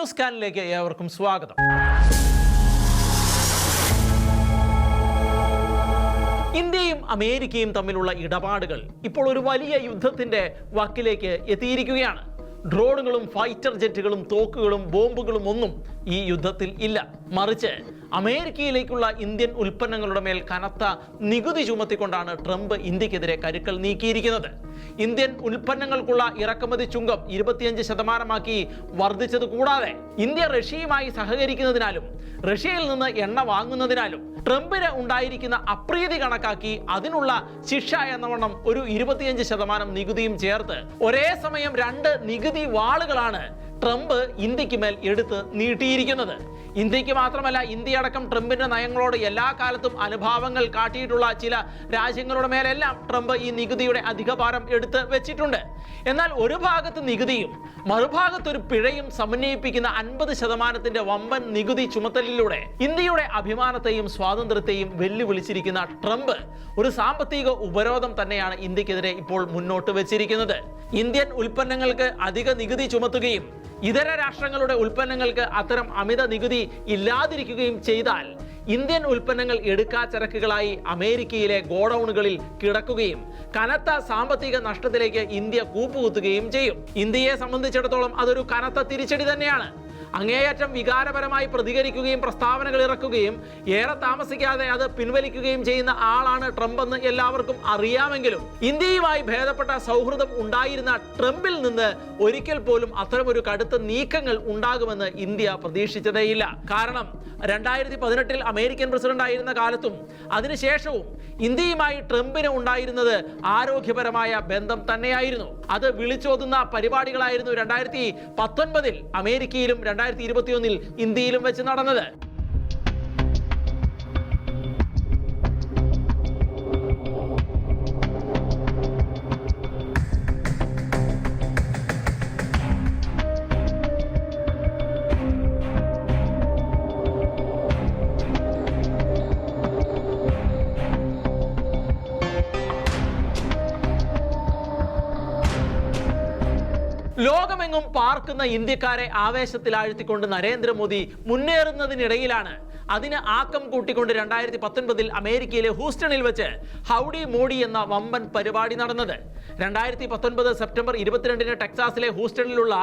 News കാനലിലേക്ക് ഏവർക്കും സ്വാഗതം. ഇന്ത്യയും അമേരിക്കയും തമ്മിലുള്ള ഇടപാടുകൾ ഇപ്പോൾ ഒരു വലിയ യുദ്ധത്തിന്റെ വക്കിലേക്ക് എത്തിയിരിക്കുകയാണ്. ഡ്രോണുകളും ഫൈറ്റർ ജെറ്റുകളും തോക്കുകളും ബോംബുകളും ഒന്നും ഈ യുദ്ധത്തിൽ ഇല്ല. മറിച്ച് അമേരിക്കയിലേക്കുള്ള ഇന്ത്യൻ ഉൽപ്പന്നങ്ങളുടെ മേൽ കനത്ത നികുതി ചുമത്തിക്കൊണ്ടാണ് ട്രംപ് ഇന്ത്യക്കെതിരെ കരുക്കൾ നീക്കിയിരിക്കുന്നത്. ഇന്ത്യൻ ഉൽപ്പന്നങ്ങൾക്കുള്ള ഇറക്കുമതി ചുങ്കം ഇരുപത്തിയഞ്ച് ശതമാനമാക്കി വർദ്ധിച്ചത് കൂടാതെ ഇന്ത്യ റഷ്യയുമായി സഹകരിക്കുന്നതിനാലും റഷ്യയിൽ നിന്ന് എണ്ണ വാങ്ങുന്നതിനാലും ട്രംപിന് ഉണ്ടായിരിക്കുന്ന അപ്രീതി കണക്കാക്കി അതിനുള്ള ശിക്ഷ എന്നവണ്ണം ഒരു ഇരുപത്തിയഞ്ച് ശതമാനം നികുതിയും ചേർത്ത് ഒരേ സമയം രണ്ട് നികുതി വാളുകളാണ് ട്രംപ് ഇന്ത്യയ്ക്ക് മേൽ എടുത്ത് നീട്ടിയിരിക്കുന്നത്. ഇന്ത്യയ്ക്ക് മാത്രമല്ല ഇന്ത്യ അടക്കം ട്രംപിന്റെ നയങ്ങളോട് എല്ലാ കാലത്തും അനുഭാവങ്ങൾ കാട്ടിയിട്ടുള്ള ചില രാജ്യങ്ങളുടെ മേലെല്ലാം ട്രംപ് ഈ നികുതിയുടെ അധികഭാരം എടുത്ത് വെച്ചിട്ടുണ്ട്. എന്നാൽ ഒരു ഭാഗത്ത് നികുതിയും മറുഭാഗത്ത് ഒരു പിഴയും സമന്വയിപ്പിക്കുന്ന അൻപത് ശതമാനത്തിന്റെ വമ്പൻ നികുതി ചുമത്തലിലൂടെ ഇന്ത്യയുടെ അഭിമാനത്തെയും സ്വാതന്ത്ര്യത്തെയും വെല്ലുവിളിച്ചിരിക്കുന്ന ട്രംപ് ഒരു സാമ്പത്തിക ഉപരോധം തന്നെയാണ് ഇന്ത്യക്കെതിരെ ഇപ്പോൾ മുന്നോട്ട് വെച്ചിരിക്കുന്നത്. ഇന്ത്യൻ ഉൽപ്പന്നങ്ങൾക്ക് അധിക നികുതി ചുമത്തുകയും ഇതര രാഷ്ട്രങ്ങളുടെ ഉൽപ്പന്നങ്ങൾക്ക് അത്തരം അമിത നികുതി ഇല്ലാതിരിക്കുകയും ചെയ്താൽ ഇന്ത്യൻ ഉൽപ്പന്നങ്ങൾ എടുക്കാച്ചരക്കുകളായി അമേരിക്കയിലെ ഗോഡൌണുകളിൽ കിടക്കുകയും കനത്ത സാമ്പത്തിക നഷ്ടത്തിലേക്ക് ഇന്ത്യ കൂപ്പുകുത്തുകയും ചെയ്യും. ഇന്ത്യയെ സംബന്ധിച്ചിടത്തോളം അതൊരു കനത്ത തിരിച്ചടി തന്നെയാണ്. അങ്ങേയറ്റം വികാരപരമായി പ്രതികരിക്കുകയും പ്രസ്താവനകൾ ഇറക്കുകയും ഏറെ താമസിക്കാതെ അത് പിൻവലിക്കുകയും ചെയ്യുന്ന ആളാണ് ട്രംപ് എന്ന് എല്ലാവർക്കും അറിയാമെങ്കിലും ഇന്ത്യയുമായി ഭേദപ്പെട്ട സൗഹൃദം ഉണ്ടായിരുന്ന ട്രംപിൽ നിന്ന് ഒരിക്കൽ പോലും അത്തരമൊരു കടുത്ത നീക്കങ്ങൾ ഉണ്ടാകുമെന്ന് ഇന്ത്യ പ്രതീക്ഷിച്ചതേയില്ല. കാരണം രണ്ടായിരത്തി പതിനെട്ടിൽ അമേരിക്കൻ പ്രസിഡന്റ് ആയിരുന്ന കാലത്തും അതിനുശേഷവും ഇന്ത്യയുമായി ട്രംപിന് ഉണ്ടായിരുന്നത് ആരോഗ്യപരമായ ബന്ധം തന്നെയായിരുന്നു. അത് വിളിച്ചോതുന്ന പരിപാടികളായിരുന്നു രണ്ടായിരത്തി പത്തൊൻപതിൽ അമേരിക്കയിലും രണ്ടായിരത്തി ഇരുപത്തിയൊന്നിൽ ഇന്ത്യയിലും വെച്ച് നടന്നത്. ലോകമെങ്ങും പാർക്കുന്ന ഇന്ത്യക്കാരെ ആവേശത്തിലാഴ്ത്തിക്കൊണ്ട് നരേന്ദ്രമോദി മുന്നേറുന്നതിനിടയിലാണ്. അതിന് ആക്കം കൂട്ടിക്കൊണ്ട് രണ്ടായിരത്തി പത്തൊൻപതിൽ അമേരിക്കയിലെ ഹൂസ്റ്റണിൽ വെച്ച് ഹൗഡി മോഡി എന്ന വമ്പൻ പരിപാടി നടന്നത്. രണ്ടായിരത്തി പത്തൊൻപത് സെപ്റ്റംബർ ഇരുപത്തിരണ്ടിന് ടെക്സാസിലെ ഹൂസ്റ്റണിലുള്ള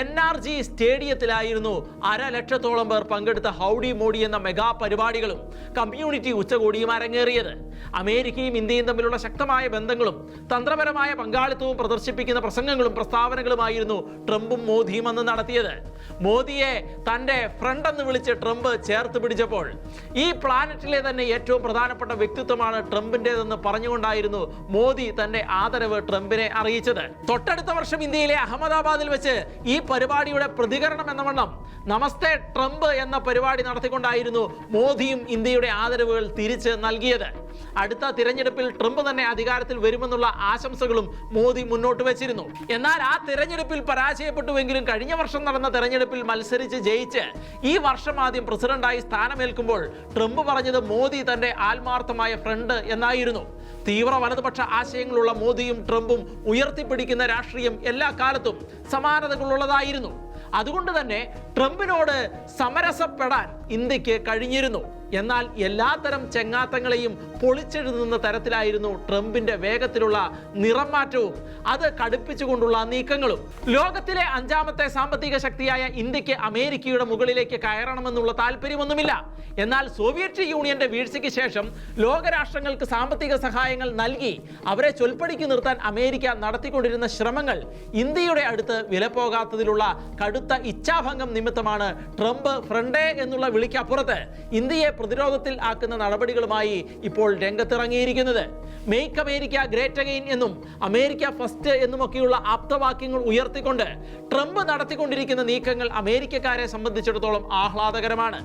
എൻ ആർ ജി സ്റ്റേഡിയത്തിലായിരുന്നു അര ലക്ഷത്തോളം പേർ പങ്കെടുത്ത ഹൗഡി മോഡി എന്ന മെഗാ പരിപാടികളും കമ്മ്യൂണിറ്റി ഉച്ചകോടിയും അരങ്ങേറിയത്. അമേരിക്കയും ഇന്ത്യയും തമ്മിലുള്ള ശക്തമായ ബന്ധങ്ങളും തന്ത്രപരമായ പങ്കാളിത്തവും പ്രദർശിപ്പിക്കുന്ന പ്രസംഗങ്ങളും പ്രസ്താവനകളുമായിരുന്നു ട്രംപും മോദിയും അന്ന് നടത്തിയത്. മോദിയെ തന്റെ ഫ്രണ്ട് എന്ന് വിളിച്ച് ട്രംപ് ചേർത്ത് പിടിച്ചപ്പോൾ ഈ പ്ലാനറ്റിലെ തന്നെ ഏറ്റവും പ്രധാനപ്പെട്ട വ്യക്തിത്വമാണ് ട്രംപിന്റെതെന്ന് പറഞ്ഞുകൊണ്ടായിരുന്നു മോദി തന്റെ ആദരവ് ട്രംപിനെ അറിയിച്ചത്. തൊട്ടടുത്ത വർഷം ഇന്ത്യയിലെ അഹമ്മദാബാദിൽ വെച്ച് ഈ പരിപാടിയുടെ പ്രതികരണം എന്ന വണ്ണം നമസ്തേ ട്രംപ് എന്ന പരിപാടി നടത്തിക്കൊണ്ടായിരുന്നു മോദിയും ഇന്ത്യയുടെ ആദരവുകൾ തിരിച്ച് നൽകിയത്. അടുത്ത തിരഞ്ഞെടുപ്പിൽ ട്രംപ് തന്നെ അധികാരത്തിൽ വരുമെന്നുള്ള ആശംസകളും മോദി മുന്നോട്ട് വെച്ചിരുന്നു. എന്നാൽ ആ തിരഞ്ഞെടുപ്പിൽ പരാജയപ്പെട്ടുവെങ്കിലും കഴിഞ്ഞ വർഷം നടന്ന തെരഞ്ഞെടുപ്പിൽ മത്സരിച്ച് ജയിച്ച് ഈ വർഷം ആദ്യം പ്രസിഡന്റായി സ്ഥാനമേൽക്കുമ്പോൾ ട്രംപ് പറഞ്ഞത് മോദി തന്റെ ആത്മാർത്ഥമായ ഫ്രണ്ട് എന്നായിരുന്നു. തീവ്ര വലതുപക്ഷ ആശയങ്ങളുള്ള മോദിയും ട്രംപും ഉയർത്തിപ്പിടിക്കുന്ന രാഷ്ട്രീയം എല്ലാ കാലത്തും സമാനതകളുള്ളതായിരുന്നു. അതുകൊണ്ട് തന്നെ ട്രംപിനോട് സമരസപ്പെടാൻ ഇന്ത്യയ്ക്ക് കഴിഞ്ഞിരുന്നു. എന്നാൽ എല്ലാത്തരം ചെങ്ങാത്തങ്ങളെയും പൊളിച്ചെഴുതുന്ന തരത്തിലായിരുന്നു ട്രംപിന്റെ വേഗത്തിലുള്ള നിറം മാറ്റവും അത് കടുപ്പിച്ചുകൊണ്ടുള്ള നീക്കങ്ങളും. ലോകത്തിലെ അഞ്ചാമത്തെ സാമ്പത്തിക ശക്തിയായ ഇന്ത്യയ്ക്ക് അമേരിക്കയുടെ മുകളിലേക്ക് കയറണമെന്നുള്ള താല്പര്യമൊന്നുമില്ല. എന്നാൽ സോവിയറ്റ് യൂണിയന്റെ വീഴ്ചയ്ക്ക് ശേഷം ലോകരാഷ്ട്രങ്ങൾക്ക് സാമ്പത്തിക സഹായങ്ങൾ നൽകി അവരെ ചൊൽപ്പടിക്ക് നിർത്താൻ അമേരിക്ക നടത്തിക്കൊണ്ടിരുന്ന ശ്രമങ്ങൾ ഇന്ത്യയുടെ അടുത്ത് വിലപോകാത്തതിലുള്ള കടുത്ത ഇച്ഛാഭംഗം നിമിത്തമാണ് ട്രംപ് ഫ്രണ്ടേ എന്നുള്ള വിളിക്കപ്പുറത്ത് ഇന്ത്യയെ പ്രതിരോധത്തിൽ ആക്കുന്ന നടപടികളുമായി ഇപ്പോൾ രംഗത്തിറങ്ങിയിരിക്കുന്നത്. മേക്ക് അമേരിക്ക ഗ്രേറ്റ് അഗെയിൻ എന്നും അമേരിക്ക ഫസ്റ്റ് എന്നുമൊക്കെയുള്ള ആപ്തവാക്യങ്ങൾ ഉയർത്തിക്കൊണ്ട് ട്രംപ് നടത്തിക്കൊണ്ടിരിക്കുന്ന നീക്കങ്ങൾ അമേരിക്കക്കാരെ സംബന്ധിച്ചിടത്തോളം ആഹ്ലാദകരമാണ്.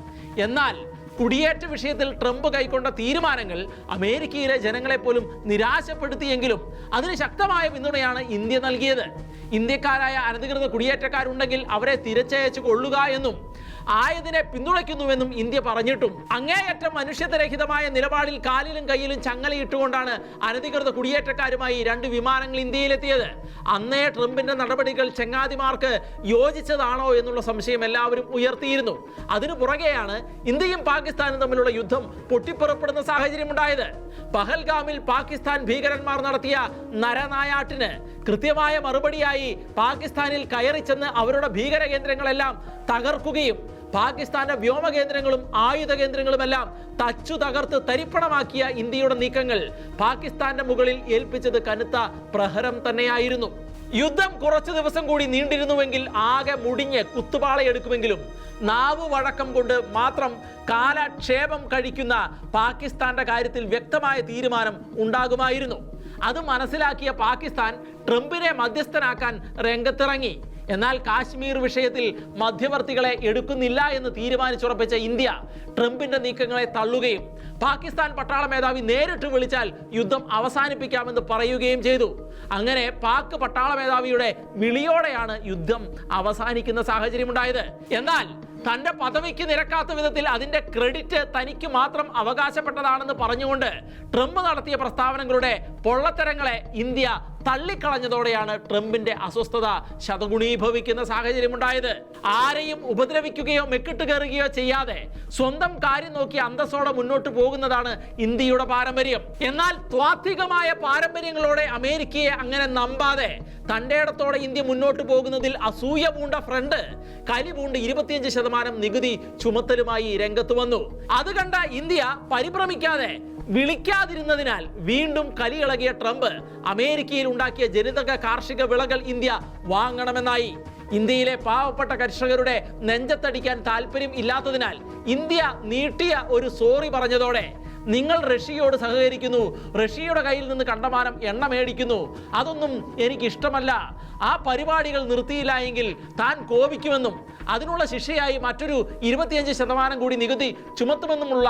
എന്നാൽ കുടിയേറ്റ വിഷയത്തിൽ ട്രംപ് കൈക്കൊണ്ട തീരുമാനങ്ങൾ അമേരിക്കയിലെ ജനങ്ങളെ പോലും നിരാശപ്പെടുത്തിയെങ്കിലും അതിന് ശക്തമായ പിന്തുണയാണ് ഇന്ത്യ നൽകിയത്. ഇന്ത്യക്കാരായ അനധികൃത കുടിയേറ്റക്കാരുണ്ടെങ്കിൽ അവരെ തിരിച്ചയച്ചു കൊള്ളുക എന്നും ആയതിനെ പിന്തുണയ്ക്കുന്നുവെന്നും ഇന്ത്യ പറഞ്ഞിട്ടും. അങ്ങേയറ്റം മനുഷ്യത്വരഹിതമായ നിലപാടിൽ കാലിലും കയ്യിലും ചങ്ങലയിട്ടുകൊണ്ടാണ് അനധികൃത കുടിയേറ്റക്കാരുമായി രണ്ട് വിമാനങ്ങൾ ഇന്ത്യയിലെത്തിയത്. അന്നേ ട്രംപിന്റെ നടപടികൾ ചങ്ങാതിമാർക്ക് യോജിച്ചതാണോ എന്നുള്ള സംശയം എല്ലാവരും ഉയർത്തിയിരുന്നു. അതിനു പുറകെയാണ് ഇന്ത്യയും പാകിസ്ഥാനും തമ്മിലുള്ള യുദ്ധം പൊട്ടിപ്പുറപ്പെടുന്ന സാഹചര്യം ഉണ്ടായത് പഹൽഗാമിൽ പാകിസ്ഥാൻ ഭീകരന്മാർ നടത്തിയ നരനായാട്ടിന് കൃത്യമായ മറുപടിയായി പാകിസ്ഥാനിൽ കയറി ചെന്ന് അവരുടെ ഭീകര കേന്ദ്രങ്ങളെല്ലാം തകർക്കുകയും പാകിസ്ഥാന്റെ വ്യോമ കേന്ദ്രങ്ങളും ആയുധ കേന്ദ്രങ്ങളുമെല്ലാം തച്ചു തകർത്ത് തരിപ്പണമാക്കിയ ഇന്ത്യയുടെ നീക്കങ്ങൾ പാകിസ്ഥാന്റെ മുകളിൽ ഏൽപ്പിച്ചത് കനത്ത പ്രഹരം തന്നെയായിരുന്നു. യുദ്ധം കുറച്ചു ദിവസം കൂടി നീണ്ടിരുന്നുവെങ്കിൽ ആകെ മുടിഞ്ഞ് കുത്തുപാളയെടുക്കുമെങ്കിലും നാവ് വഴക്കം കൊണ്ട് മാത്രം കാലക്ഷേപം കഴിക്കുന്ന പാകിസ്ഥാന്റെ കാര്യത്തിൽ വ്യക്തമായ തീരുമാനം ഉണ്ടാകുമായിരുന്നു. അത് മനസ്സിലാക്കിയ പാകിസ്ഥാൻ ട്രംപിനെ മധ്യസ്ഥനാക്കാൻ രംഗത്തിറങ്ങി. എന്നാൽ കാശ്മീർ വിഷയത്തിൽ മധ്യവർത്തികളെ എടുക്കുന്നില്ല എന്ന് തീരുമാനിച്ചുറപ്പിച്ച ഇന്ത്യ ട്രംപിന്റെ നീക്കങ്ങളെ തള്ളുകയും പാകിസ്ഥാൻ പട്ടാള മേധാവി നേരിട്ട് വിളിച്ചാൽ യുദ്ധം അവസാനിപ്പിക്കാമെന്ന് പറയുകയും ചെയ്തു. അങ്ങനെ പാക് പട്ടാള മേധാവിയുടെ വിളിയോടെയാണ് യുദ്ധം അവസാനിക്കുന്ന സാഹചര്യം ഉണ്ടായത് എന്നാൽ തന്റെ പദവിക്ക് നിരക്കാത്ത വിധത്തിൽ അതിന്റെ ക്രെഡിറ്റ് തനിക്ക് മാത്രം അവകാശപ്പെട്ടതാണെന്ന് പറഞ്ഞുകൊണ്ട് ട്രംപ് നടത്തിയ പ്രസ്താവനകളുടെ പൊള്ളത്തരങ്ങളെ ഇന്ത്യ തള്ളിക്കളഞ്ഞതോടെയാണ് ട്രംപിന്റെ അസ്വസ്ഥത ശതഗുണീഭവിക്കുന്ന സാഹചര്യം ഉണ്ടായത് ആരെയും ഉപദ്രവിക്കുകയോ മെക്കിട്ട് കയറുകയോ ചെയ്യാതെ സ്വന്തം കാര്യം നോക്കി അന്തസ്സോടെ മുന്നോട്ട് പോകുന്നതാണ് ഇന്ത്യയുടെ പാരമ്പര്യം. എന്നാൽ ത്വാത്വികമായ പാരമ്പര്യങ്ങളോടെ അമേരിക്കയെ അങ്ങനെ നമ്പാതെ ഇടത്തോടെ ഇന്ത്യ മുന്നോട്ട് പോകുന്നതിൽ അസൂയ പൂണ്ട ഫ്രണ്ട് കലി പൂണ്ട് ഇരുപത്തിയഞ്ച് ശതമാനം നികുതി ചുമത്തലുമായി രംഗത്ത് വന്നു. അത് കണ്ട ഇന്ത്യ പരിഭ്രമിക്കാതെ വിളിക്കാതിരുന്നതിനാൽ വീണ്ടും കലിയിളകിയ ട്രംപ് അമേരിക്കയിൽ ഉണ്ടാക്കിയ ജനിതക കാർഷിക വിളകൾ ഇന്ത്യ വാങ്ങണമെന്നായി. ഇന്ത്യയിലെ പാവപ്പെട്ട കർഷകരുടെ നെഞ്ചത്തടിക്കാൻ താല്പര്യം ഇല്ലാത്തതിനാൽ ഇന്ത്യ നീട്ടിയ ഒരു സോറി പറഞ്ഞതോടെ നിങ്ങൾ റഷ്യയോട് സഹകരിക്കുന്നു റഷ്യയുടെ കയ്യിൽ നിന്ന് കണ്ടമാനം എണ്ണ മേടിക്കുന്നു. അതൊന്നും എനിക്ക് ഇഷ്ടമല്ല ആ പരിപാടികൾ നിർത്തിയില്ല എങ്കിൽ താൻ കോപിക്കുമെന്നും അതിനുള്ള ശിക്ഷയായി മറ്റൊരു ഇരുപത്തിയഞ്ച് ശതമാനം കൂടി നികുതി ചുമത്തുമെന്നുമുള്ള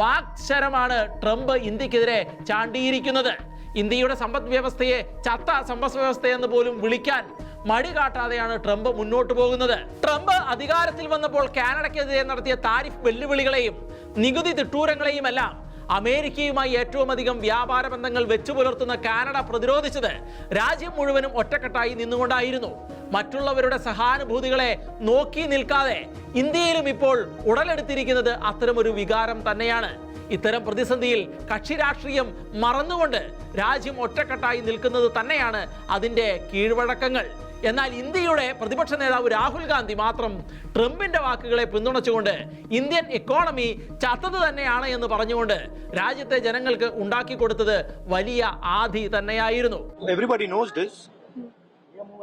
വാക്ശരമാണ് ട്രംപ് ഇന്ത്യക്കെതിരെ ചാണ്ടിയിരിക്കുന്നത്. ഇന്ത്യയുടെ സമ്പദ് വ്യവസ്ഥയെ ചത്ത സമ്പദ് വ്യവസ്ഥയെന്ന് പോലും വിളിക്കാൻ മടി കാട്ടാതെയാണ് ട്രംപ് മുന്നോട്ട് പോകുന്നത്. ട്രംപ് അധികാരത്തിൽ വന്നപ്പോൾ കാനഡയ്ക്കെതിരെ നടത്തിയ താരിഫ് വെല്ലുവിളികളെയും നികുതി തിട്ടൂരങ്ങളെയും എല്ലാം അമേരിക്കയുമായി ഏറ്റവും അധികം വ്യാപാര ബന്ധങ്ങൾ വെച്ചു പുലർത്തുന്ന കാനഡ പ്രതിരോധിച്ചത് രാജ്യം മുഴുവനും ഒറ്റക്കെട്ടായി നിന്നുകൊണ്ടായിരുന്നു. മറ്റുള്ളവരുടെ സഹാനുഭൂതികളെ നോക്കി നിൽക്കാതെ ഇന്ത്യയിലും ഇപ്പോൾ ഉടലെടുത്തിരിക്കുന്നത് അത്തരമൊരു വികാരം തന്നെയാണ്. ഇത്തരം പ്രതിസന്ധിയിൽ കക്ഷി രാഷ്ട്രീയം മറന്നുകൊണ്ട് രാജ്യം ഒറ്റക്കെട്ടായി നിൽക്കുന്നത് തന്നെയാണ് അതിന്റെ കീഴ്വഴക്കങ്ങൾ. എന്നാൽ ഇന്ത്യയുടെ പ്രതിപക്ഷ നേതാവ് രാഹുൽ ഗാന്ധി മാത്രം ട്രംപിന്റെ വാക്കുകളെ പിന്തുണച്ചുകൊണ്ട് ഇന്ത്യൻ ഇക്കോണമി ചത്തത് തന്നെയാണ് എന്ന് പറഞ്ഞുകൊണ്ട് രാജ്യത്തെ ജനങ്ങൾക്ക് ഉണ്ടാക്കി കൊടുത്തത് വലിയ ആധി തന്നെയായിരുന്നു.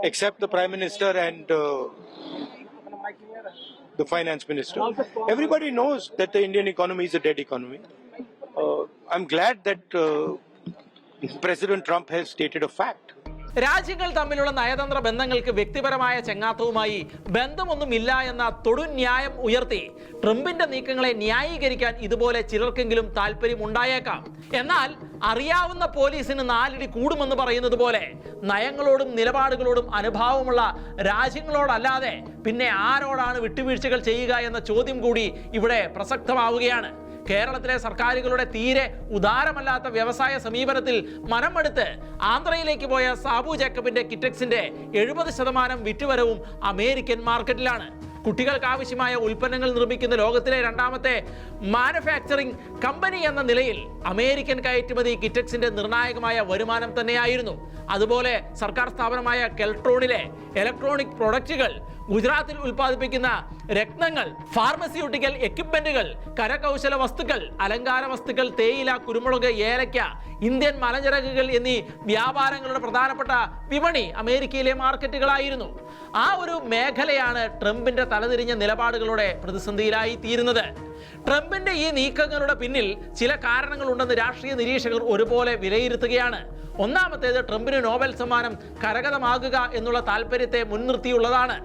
Except the Prime Minister and uh, the Finance Minister. Everybody knows that the Indian economy is a dead economy. Uh, I'm glad that uh, President Trump has stated a fact. രാജ്യങ്ങൾ തമ്മിലുള്ള നയതന്ത്ര ബന്ധങ്ങൾക്ക് വ്യക്തിപരമായ ചെങ്ങാത്തവുമായി ബന്ധമൊന്നുമില്ല എന്ന തൊടുന്യായം ഉയർത്തി. ട്രംപിന്റെ നീക്കങ്ങളെ ന്യായീകരിക്കാൻ ഇതുപോലെ ചിലർക്കെങ്കിലും താല്പര്യം ഉണ്ടായേക്കാം എന്നാൽ അറിയാവുന്ന പോലീസിന് നാലിടി കൂടുമെന്ന് പറയുന്നത് പോലെ നയങ്ങളോടും നിലപാടുകളോടും അനുഭാവമുള്ള രാജ്യങ്ങളോടല്ലാതെ പിന്നെ ആരോടാണ് വിട്ടുവീഴ്ചകൾ ചെയ്യുക എന്ന ചോദ്യം കൂടി ഇവിടെ പ്രസക്തമാവുകയാണ്. കേരളത്തിലെ സർക്കാരുകളുടെ തീരെ ഉദാരമല്ലാത്ത വ്യവസായ സമീപനത്തിൽ മനമെടുത്ത് ആന്ധ്രയിലേക്ക് പോയ സാബു ജേക്കബിന്റെ കിറ്റക്സിന്റെ എഴുപത് ശതമാനം വിറ്റുവരവും അമേരിക്കൻ മാർക്കറ്റിലാണ്. കുട്ടികൾക്ക് ആവശ്യമായ ഉൽപ്പന്നങ്ങൾ നിർമ്മിക്കുന്ന ലോകത്തിലെ രണ്ടാമത്തെ മാനുഫാക്ചറിംഗ് കമ്പനി എന്ന നിലയിൽ അമേരിക്കൻ കയറ്റുമതി കിറ്റക്സിന്റെ നിർണായകമായ വരുമാനം തന്നെയായിരുന്നു. അതുപോലെ സർക്കാർ സ്ഥാപനമായ കെൽട്രോണിലെ ഇലക്ട്രോണിക് പ്രൊഡക്റ്റുകൾ ഗുജറാത്തിൽ ഉൽപ്പാദിപ്പിക്കുന്ന രത്നങ്ങൾ ഫാർമസ്യൂട്ടിക്കൽ എക്യുപ്മെന്റുകൾ കരകൗശല വസ്തുക്കൾ അലങ്കാര വസ്തുക്കൾ തേയില കുരുമുളക് ഏലയ്ക്ക ഇന്ത്യൻ മലഞ്ചരക്കുകൾ എന്നീ വ്യാപാരങ്ങളുടെ പ്രധാനപ്പെട്ട വിപണി അമേരിക്കയിലെ മാർക്കറ്റുകളായിരുന്നു. ആ ഒരു മേഖലയാണ് ട്രംപിന്റെ തലതിരിഞ്ഞ നിലപാടുകളുടെ പ്രതിസന്ധിയിലായി തീരുന്നത് ട്രംപിന്റെ ഈ നീക്കങ്ങളുടെ പിന്നിൽ ചില കാരണങ്ങളുണ്ടെന്ന് രാഷ്ട്രീയ നിരീക്ഷകർ ഒരുപോലെ വിലയിരുത്തുകയാണ്. ഒന്നാമത്തേത് ട്രംപിന് നോബൽ സമ്മാനം കരഗതമാകുക എന്നുള്ള താല്പര്യത്തെ മുൻനിർത്തിയുള്ളതാണ്.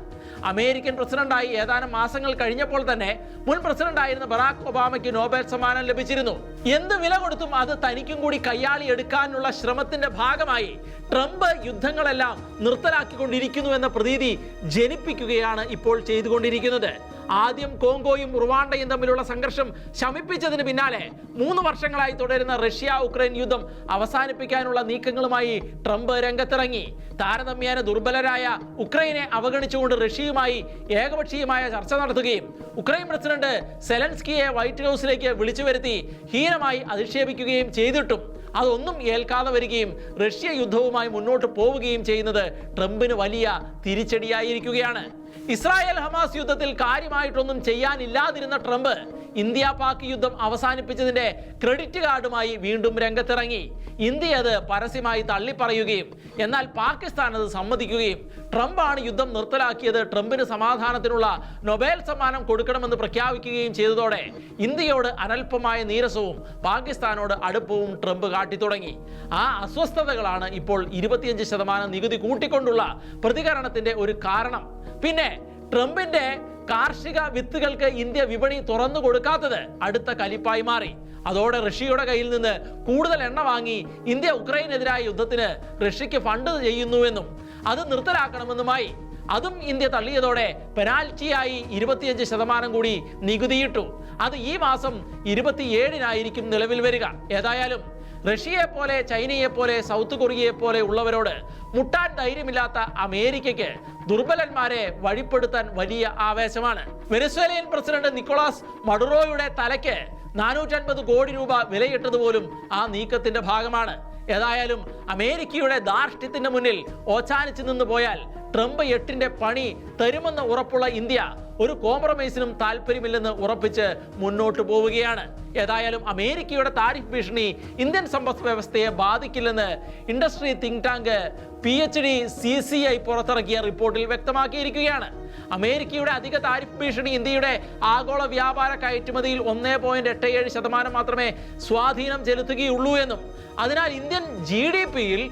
അമേരിക്കൻ പ്രസിഡന്റായി ഏതാനും മാസങ്ങൾ കഴിഞ്ഞപ്പോൾ തന്നെ മുൻ പ്രസിഡന്റായിരുന്ന ബറാക് ഒബാമയ്ക്ക് നോബൽ സമ്മാനം ലഭിച്ചിരുന്നു. എന്ത് വില കൊടുത്തും അത് തനിക്കും കൂടി കയ്യാളി എടുക്കാനുള്ള ശ്രമത്തിന്റെ ഭാഗമായി ട്രംപ് യുദ്ധങ്ങളെല്ലാം നിർത്തലാക്കിക്കൊണ്ടിരിക്കുന്നു എന്ന പ്രതീതി ജനിപ്പിക്കുകയാണ് ഇപ്പോൾ ചെയ്തുകൊണ്ടിരിക്കുന്നത്. ആദ്യം കോങ്കോയും റുവാണ്ടയും തമ്മിലുള്ള സംഘർഷം ശമിപ്പിച്ചതിന് പിന്നാലെ മൂന്ന് വർഷങ്ങളായി തുടരുന്ന റഷ്യ ഉക്രൈൻ യുദ്ധം അവസാനിപ്പിക്കാനുള്ള നീക്കങ്ങളുമായി ട്രംപ് രംഗത്തിറങ്ങി. താരതമ്യേന ദുർബലരായ ഉക്രൈനെ അവഗണിച്ചുകൊണ്ട് റഷ്യയുമായി ഏകപക്ഷീയമായ ചർച്ച നടത്തുകയും ഉക്രൈൻ പ്രസിഡന്റ് സെലൻസ്കിയെ വൈറ്റ് ഹൗസിലേക്ക് വിളിച്ചു വരുത്തി ഹീനമായി അധിക്ഷേപിക്കുകയും ചെയ്തിട്ടും അതൊന്നും ഏൽക്കാതെ വരികയും റഷ്യ യുദ്ധവുമായി മുന്നോട്ട് പോവുകയും ചെയ്യുന്നത് ട്രംപിന് വലിയ തിരിച്ചടിയായിരിക്കുകയാണ്. ഇസ്രായേൽ ഹമാസ് യുദ്ധത്തിൽ കാര്യമായിട്ടൊന്നും ചെയ്യാനില്ലാതിരുന്ന ട്രംപ് ഇന്ത്യ പാക് യുദ്ധം അവസാനിപ്പിച്ചതിന്റെ ക്രെഡിറ്റ് കാർഡുമായി വീണ്ടും രംഗത്തിറങ്ങി. ഇന്ത്യ അത് പരസ്യമായി തള്ളിപ്പറയുകയും എന്നാൽ പാകിസ്ഥാൻ അത് സമ്മതിക്കുകയും ട്രംപ് ആണ് യുദ്ധം നിർത്തലാക്കിയത് ട്രംപിന് സമാധാനത്തിനുള്ള നൊബേൽ സമ്മാനം കൊടുക്കണമെന്ന് പ്രഖ്യാപിക്കുകയും ചെയ്തതോടെ ഇന്ത്യയോട് അനൽപമായ നീരസവും പാകിസ്ഥാനോട് അടുപ്പവും ട്രംപ് കാട്ടിത്തുടങ്ങി ആ അസ്വസ്ഥതകളാണ് ഇപ്പോൾ ഇരുപത്തിയഞ്ച് ശതമാനം നികുതി കൂട്ടിക്കൊണ്ടുള്ള പ്രതികരണത്തിന്റെ ഒരു കാരണം. പിന്നെ ട്രംപിന്റെ കാർഷിക വിത്തുകൾക്ക് ഇന്ത്യ വിപണി തുറന്നു കൊടുക്കാത്തത് അടുത്ത കലിപ്പായി മാറി. അതോടെ റഷ്യയുടെ കയ്യിൽ നിന്ന് കൂടുതൽ എണ്ണ വാങ്ങി ഇന്ത്യ ഉക്രൈനെതിരായ യുദ്ധത്തിന് റഷ്യക്ക് ഫണ്ട് ചെയ്യുന്നുവെന്നും അത് നിർത്തലാക്കണമെന്നുമായി. അതും ഇന്ത്യ തള്ളിയതോടെ പെനാൽറ്റിയായി ഇരുപത്തിയഞ്ച് ശതമാനം കൂടി നികുതിയിട്ടു. അത് ഈ മാസം ഇരുപത്തിയേഴിനായിരിക്കും നിലവിൽ വരിക. ഏതായാലും റഷ്യയെ പോലെ ചൈനയെ പോലെ സൗത്ത് കൊറിയയെ പോലെ ഉള്ളവരോട് മുട്ടാൻ ധൈര്യമില്ലാത്ത അമേരിക്കയ്ക്ക് ദുർബലന്മാരെ വഴിപ്പെടുത്താൻ വലിയ ആവേശമാണ്. വെനസ്വേലിയൻ പ്രസിഡന്റ് നിക്കോളാസ് മഡുറോയുടെ തലയ്ക്ക് നാനൂറ്റൻപത് കോടി രൂപ വിലയിട്ടത് പോലും ആ നീക്കത്തിന്റെ ഭാഗമാണ്. ഏതായാലും അമേരിക്കയുടെ ധാർഷ്ട്യത്തിന്റെ മുന്നിൽ ഓച്ചാനിച്ചു നിന്ന് പോയാൽ ട്രംപ് എട്ടിന്റെ പണി തരുമെന്ന് ഉറപ്പുള്ള ഇന്ത്യ ഒരു കോംപ്രമൈസിനും താല്പര്യമില്ലെന്ന് ഉറപ്പിച്ച് മുന്നോട്ട് പോവുകയാണ്. ഏതായാലും അമേരിക്കയുടെ താരിഫ് ഭീഷണി ഇന്ത്യൻ സമ്പദ് വ്യവസ്ഥയെ ബാധിക്കില്ലെന്ന് industry think tank P H D C C I പുറത്തിറക്കിയ റിപ്പോർട്ടിൽ വ്യക്തമാക്കിയിരിക്കുകയാണ്. അമേരിക്കയുടെ അധിക താരിഫ് ഭീഷണി ഇന്ത്യയുടെ ആഗോള വ്യാപാര കയറ്റുമതിയിൽ ഒന്നേ പോയിന്റ് എട്ട് ഏഴ് ശതമാനം മാത്രമേ സ്വാധീനം ചെലുത്തുകയുള്ളൂ എന്നും. അതിനാൽ ഇന്ത്യൻ ജി ഡി പിയിൽ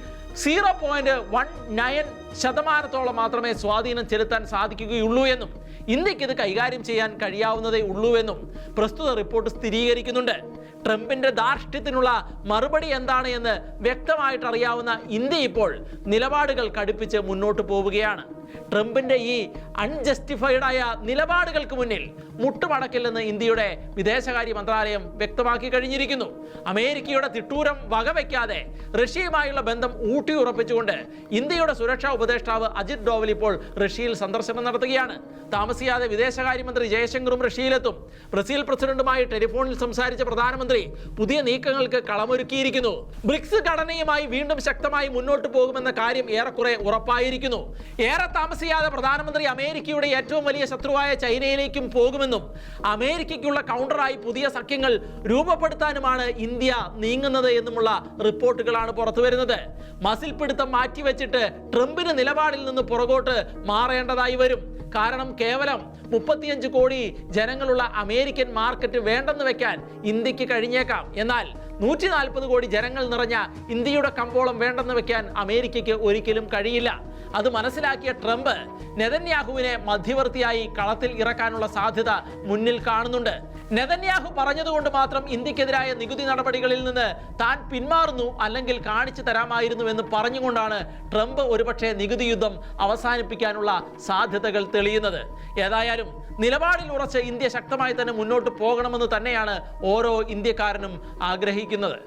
സീറോ പോയിന്റ് വൺ നയൻ ശതമാനത്തോളം മാത്രമേ സ്വാധീനം ചെലുത്താൻ സാധിക്കുകയുള്ളൂ എന്നും. ഇന്ത്യയ്ക്ക് ഇത് കൈകാര്യം ചെയ്യാൻ കഴിയാവുന്നതേ ഉള്ളൂ എന്നും പ്രസ്തുത റിപ്പോർട്ട് സ്ഥിരീകരിക്കുന്നുണ്ട്. ട്രംപിന്റെ ധാർഷ്ട്യത്തിനുള്ള മറുപടി എന്താണ് എന്ന് വ്യക്തമായിട്ട് അറിയാവുന്ന ഇന്ത്യ ഇപ്പോൾ നിലപാടുകൾ കടുപ്പിച്ച് മുന്നോട്ട് പോവുകയാണ്. ട്രംപിന്റെ ഈ അൺജസ്റ്റിഫൈഡ് ആയ നിലപാടുകൾക്ക് മുന്നിൽ മുട്ടുമടക്കില്ലെന്ന് ഇന്ത്യയുടെ വിദേശകാര്യ മന്ത്രാലയം വ്യക്തമാക്കി കഴിഞ്ഞിരിക്കുന്നു. അമേരിക്കയുടെ തിട്ടൂരം വകവയ്ക്കാതെ റഷ്യയുമായുള്ള ബന്ധം ഊട്ടിയുറപ്പിച്ചുകൊണ്ട് ഇന്ത്യയുടെ സുരക്ഷാ ഉപദേഷ്ടാവ് അജിത് ഡോവൽ ഇപ്പോൾ റഷ്യയിൽ സന്ദർശനം നടത്തുകയാണ്. താമസിയാതെ വിദേശകാര്യമന്ത്രി ജയശങ്കറും റഷ്യയിലെത്തും. ബ്രസീൽ പ്രസിഡന്റുമായി ടെലിഫോണിൽ സംസാരിച്ച പ്രധാനമന്ത്രി പുതിയ നീക്കങ്ങൾക്ക് കളമൊരുക്കിയിരിക്കുന്നു. ബ്രിക്സ് ഘടനയുമായി വീണ്ടും ശക്തമായി മുന്നോട്ട് പോകുമെന്ന കാര്യം ഏറെക്കുറെ ഉറപ്പായിരിക്കുന്നു. ഏറെ താമസിയാതെ പ്രധാനമന്ത്രി അമേരിക്കയുടെ ഏറ്റവും വലിയ ശത്രുവായ ചൈനയിലേക്കും പോകുമെന്നും അമേരിക്കയ്ക്കുള്ള കൗണ്ടറായി പുതിയ സഖ്യങ്ങൾ രൂപപ്പെടുത്താനുമാണ് ഇന്ത്യ നീങ്ങുന്നത് എന്നുമുള്ള റിപ്പോർട്ടുകളാണ് പുറത്തു വരുന്നത് മസിൽ പിടുത്തം മാറ്റിവെച്ചിട്ട് ട്രംപിന് നിലപാടിൽ നിന്ന് പുറകോട്ട് മാറേണ്ടതായി വരും. കാരണം കേവലം മുപ്പത്തിയഞ്ച് കോടി ജനങ്ങളുള്ള അമേരിക്കൻ മാർക്കറ്റ് വേണ്ടെന്ന് വെക്കാൻ ഇന്ത്യയ്ക്ക് കഴിഞ്ഞേക്കാം. എന്നാൽ നൂറ്റി നാൽപ്പത് കോടി ജനങ്ങൾ നിറഞ്ഞ ഇന്ത്യയുടെ കമ്പോളം വേണ്ടെന്ന് വെക്കാൻ അമേരിക്കയ്ക്ക് ഒരിക്കലും കഴിയില്ല. അത് മനസ്സിലാക്കിയ ട്രംപ് നെതന്യാഹുവിനെ മധ്യവർത്തിയായി കളത്തിൽ ഇറക്കാനുള്ള സാധ്യത മുന്നിൽ കാണുന്നുണ്ട്. നെതന്യാഹു പറഞ്ഞതുകൊണ്ട് മാത്രം ഇന്ത്യക്കെതിരായ നികുതി നടപടികളിൽ നിന്ന് താൻ പിന്മാറുന്നു അല്ലെങ്കിൽ കാണിച്ചു തരാമായിരുന്നു എന്ന് പറഞ്ഞുകൊണ്ടാണ് ട്രംപ് ഒരുപക്ഷെ നികുതി യുദ്ധം അവസാനിപ്പിക്കാനുള്ള സാധ്യതകൾ തെളിയുന്നത്. ഏതായാലും നിലപാടിൽ ഉറച്ച് ഇന്ത്യ ശക്തമായി തന്നെ മുന്നോട്ട് പോകണമെന്ന് തന്നെയാണ് ഓരോ ഇന്ത്യക്കാരനും ആഗ്രഹിക്കുന്നത്.